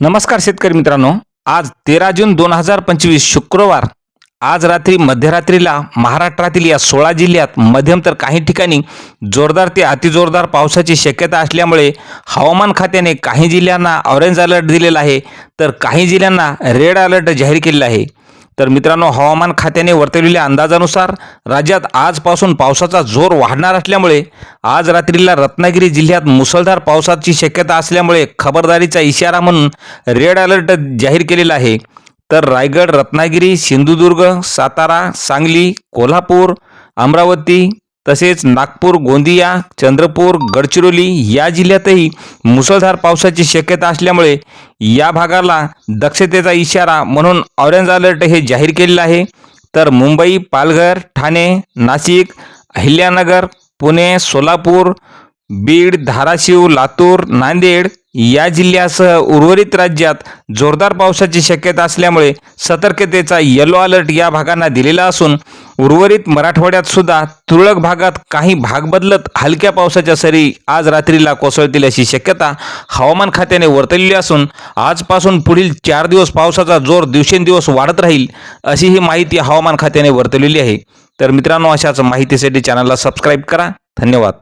नमस्कार शेतकरी मित्रांनो. आज तेरा जून दोन हजार पंचवीस शुक्रवार. आज रात्री मध्यरात्रीला महाराष्ट्रातील या सोळा जिल्ह्यात मध्यम तर काही ठिकाणी जोरदार ते अतिजोरदार पावसाची शक्यता असल्यामुळे हवामान खात्याने काही जिल्ह्यांना ऑरेंज अलर्ट दिलेला आहे. तर काही जिल्ह्यांना रेड अलर्ट जाहीर केलेला आहे. तर मित्रांनो हवामान खात्याने वर्तवलेल्या अंदाजानुसार राज्यात आजपासून पावसाचा जोर वाढणार असल्यामुळे आज रात्रीला रत्नागिरी जिल्ह्यात मुसळधार पावसाची शक्यता असल्यामुळे खबरदारीचा इशारा म्हणून रेड अलर्ट जाहीर केलेला आहे. तर रायगड रत्नागिरी सिंधुदुर्ग सातारा सांगली कोल्हापूर अमरावती तसेच नागपूर गोंदिया चंद्रपूर गडचिरोली या जिल्ह्यातही मुसळधार पावसाची शक्यता असल्यामुळे या भागाला दक्षतेचा इशारा म्हणून ऑरेंज अलर्ट हे जाहीर केलेलं आहे. तर मुंबई पालघर ठाणे नाशिक अहिल्यानगर पुणे सोलापूर बीड धाराशिव लातूर नांदेड या जिल्ह्यासह उर्वरित राज्यात जोरदार पावसाची शक्यता असल्यामुळे सतर्कतेचा येलो अलर्ट या भागांना दिलेला असून उर्वरित मराठवाड्यात सुद्धा तुरळक भागात काही भाग बदलत हलक्या पावसाच्या सरी आज रात्रीला कोसळतील अशी शक्यता हवामान खात्याने वर्तवलेली असून आजपासून पुढील चार दिवस पावसाचा जोर दिवसेंदिवस वाढत राहील अशी ही माहिती हवामान खात्याने वर्तवलेली आहे. तर मित्रांनो अशाच माहितीसाठी चॅनलला सबस्क्राईब करा. धन्यवाद.